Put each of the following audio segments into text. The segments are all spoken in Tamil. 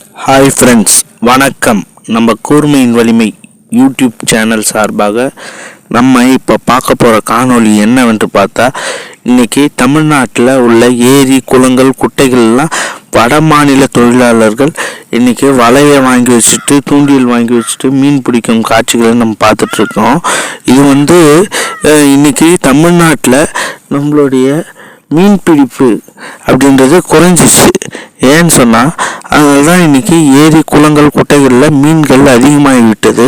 ஹாய் ஃப்ரெண்ட்ஸ் வணக்கம். நம்ம கூர்மையின் வலிமை யூடியூப் சேனல் சார்பாக நம்ம இப்போ பார்க்க போகிற காணொளி என்னவென்று பார்த்தா இன்னைக்கு தமிழ்நாட்டில் உள்ள ஏரி குளங்கள் குட்டைகள்லாம் வட மாநில தொழிலாளர்கள் இன்னைக்கு வலையை வாங்கி வச்சுட்டு தூண்டில் வாங்கி வச்சுட்டு மீன் பிடிக்கும் காட்சிகளை நம்ம பார்த்துட்ருக்கோம் இது வந்து இன்றைக்கி இன்னைக்கு தமிழ்நாட்டில் நம்மளுடைய மீன் பிடிப்பு அப்படின்றது குறைஞ்சிச்சு ஏன்னு சொன்னால் அதனால தான் இன்றைக்கி ஏரி குளங்கள் குட்டைகளில் மீன்கள் அதிகமாகி விட்டது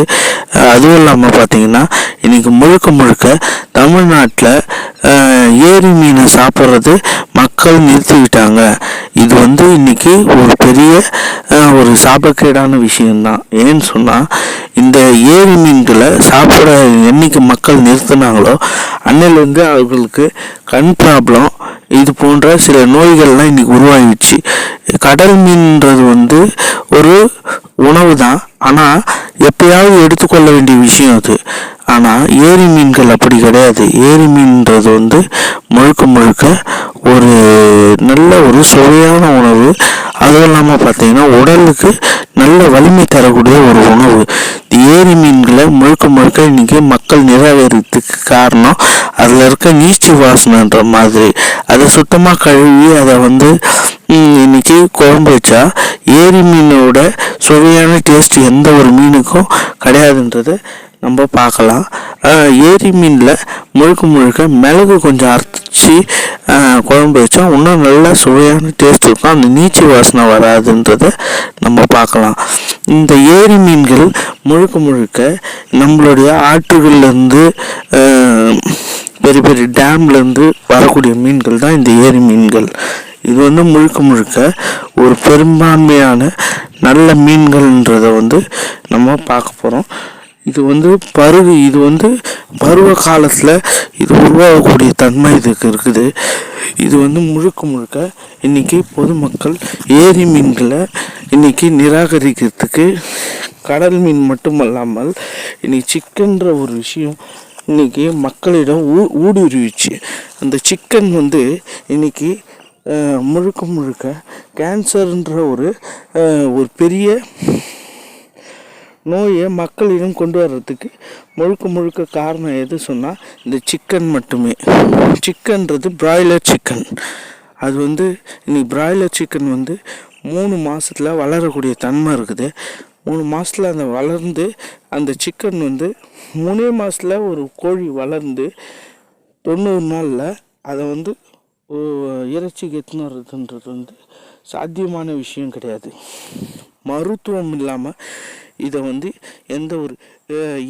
அதுவும் இல்லாமல் பார்த்தீங்கன்னா இன்றைக்கி முழுக்க முழுக்க தமிழ்நாட்டில் ஏரி மீனை சாப்பிட்றது மக்கள் நிறுத்திவிட்டாங்க. இது வந்து இன்றைக்கி ஒரு பெரிய ஒரு சாபக்கேடான விஷயம்தான். ஏன்னு சொன்னால் இந்த ஏரி மீன்களை சாப்பிட என்னைக்கு மக்கள் நிறுத்தினாங்களோ அன்னையிலேருந்து அவர்களுக்கு கண் ப்ராப்ளம் இது போன்ற சில நோய்கள்லாம் இன்னைக்கு உருவாகிடுச்சு. கடல் மீன்ன்றது வந்து ஒரு உணவு தான் ஆனால் எப்பயாவது எடுத்துக்கொள்ள வேண்டிய விஷயம் அது. ஆனால் ஏரி மீன்கள் அப்படி கிடையாது. ஏரி மீன்ன்றது வந்து முழுக்க முழுக்க ஒரு நல்ல ஒரு சுவையான உணவு. அதுவும் இல்லாமல் பார்த்தீங்கன்னா உடலுக்கு நல்ல வலிமை தரக்கூடிய ஒரு உணவு. ஏரி மீன்களை முழுக்க முழுக்க இன்னைக்கு மக்கள் நிராகரித்துக்கு காரணம் அதில் இருக்க நீச்சு வாசனைன்ற மாதிரி. அதை சுத்தமாக கழுவி அதை வந்து இன்னைக்கு குழம்பு வச்சா ஏரி மீனோட சுவையான டேஸ்ட் எந்த ஒரு மீனுக்கும் கிடையாதுன்றதை நம்ம பார்க்கலாம். ஏரி மீனில் முழுக்க முழுக்க மிளகு கொஞ்சம் அரைச்சி குழம்பு வச்சா இன்னும் நல்லா சுவையான டேஸ்ட் இருக்கும். அந்த நீச்சி வாசனை வராதுன்றதை நம்ம பார்க்கலாம். இந்த ஏரி மீன்கள் முழுக்க முழுக்க நம்மளுடைய ஆற்றுகள்லேருந்து பெரிய பெரிய டேம்லேருந்து வரக்கூடிய மீன்கள் தான் இந்த ஏரி மீன்கள். இது வந்து முழுக்க முழுக்க ஒரு பெரும்பான்மையான நல்ல மீன்கள்ன்றதை வந்து நம்ம பார்க்க போகிறோம் இது வந்து பருகு இது வந்து பருவ காலத்தில் இது உருவாகக்கூடிய தன்மை இதுக்கு இருக்குது. இது வந்து முழுக்க முழுக்க இன்னைக்கு பொதுமக்கள் ஏரி மீன்களை இன்னைக்கு நிராகரிக்கிறதுக்கு கடல் மீன் மட்டுமல்லாமல் இன்னைக்கு சிக்கன்ற ஒரு விஷயம் இன்னைக்கு மக்களிடம் ஊ ஊடுருவிச்சு. அந்த சிக்கன் வந்து இன்னைக்கு முழுக்க முழுக்க கேன்சர்ன்ற ஒரு ஒரு பெரிய நோயை மக்களிடம் கொண்டு வர்றதுக்கு முழுக்க முழுக்க காரணம் எது சொன்னால் இந்த சிக்கன் மட்டுமே. சிக்கன்றது பிராய்லர் சிக்கன் அது வந்து இன்னைக்கு பிராய்லர் சிக்கன் வந்து மூணு மாதத்தில் வளரக்கூடிய தன்மை இருக்குது. மூணு மாதத்தில் அந்த வளர்ந்து அந்த சிக்கன் வந்து மூணே மாதத்தில் ஒரு கோழி வளர்ந்து தொண்ணூறு நாளில் அதை வந்து இறைச்சிக்கு எடுத்துன்னு வர்றதுன்றது வந்து சாத்தியமான விஷயம் கிடையாது. மருத்துவம் இல்லாமல் இதை வந்து எந்த ஒரு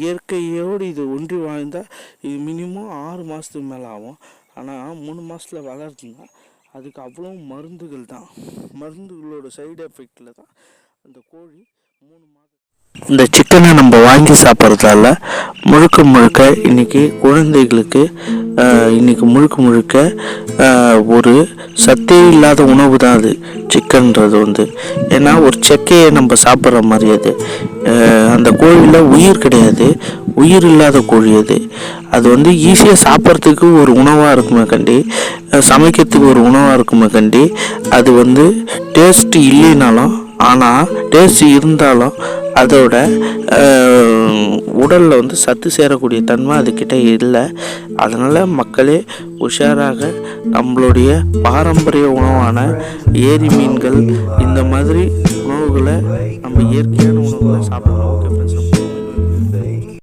இயற்கையோடு இது ஒன்றி வாழ்ந்தால் இது மினிமம் ஆறு மாதத்துக்கு மேலே ஆகும். ஆனால் மூணு மாதத்தில் வளருதுன்னா அதுக்கு அவ்வளோ மருந்துகள் தான். மருந்துகளோட சைடு எஃபெக்டில் தான் அந்த கோழி மூணு மாதம் இந்த சிக்கனை நம்ம வாங்கி சாப்பிட்றதால முழுக்க முழுக்க இன்றைக்கி குழந்தைகளுக்கு இன்றைக்கி இன்னைக்கு முழுக்க முழுக்க ஒரு சத்தே இல்லாத உணவு தான் அது சிக்கன்றது வந்து. ஏன்னா ஒரு செக்கையை நம்ம சாப்பிட்ற மாதிரி அது. அந்த கோழியில் உயிர் கிடையாது. உயிர் இல்லாத கோழி அது. அது வந்து ஈஸியாக சாப்பிட்றதுக்கு ஒரு உணவாக இருக்குமே கண்டி சமைக்கிறதுக்கு ஒரு உணவாக இருக்குமே கண்டி அது வந்து டேஸ்ட் இல்லைனாலும் ஆனால் டேஸ்ட் இருந்தாலும் அதோட உடலில் வந்து சத்து சேரக்கூடிய தன்மை அதுக்கிட்ட இல்லை. அதனால் மக்களே உஷாராக நம்மளுடைய பாரம்பரிய உணவான ஏரி மீன்கள் இந்த மாதிரி உணவுகளை நம்ம இயற்கையான உணவுகளை சாப்பிடணும் ஓகே ஃப்ரெண்ட்ஸ்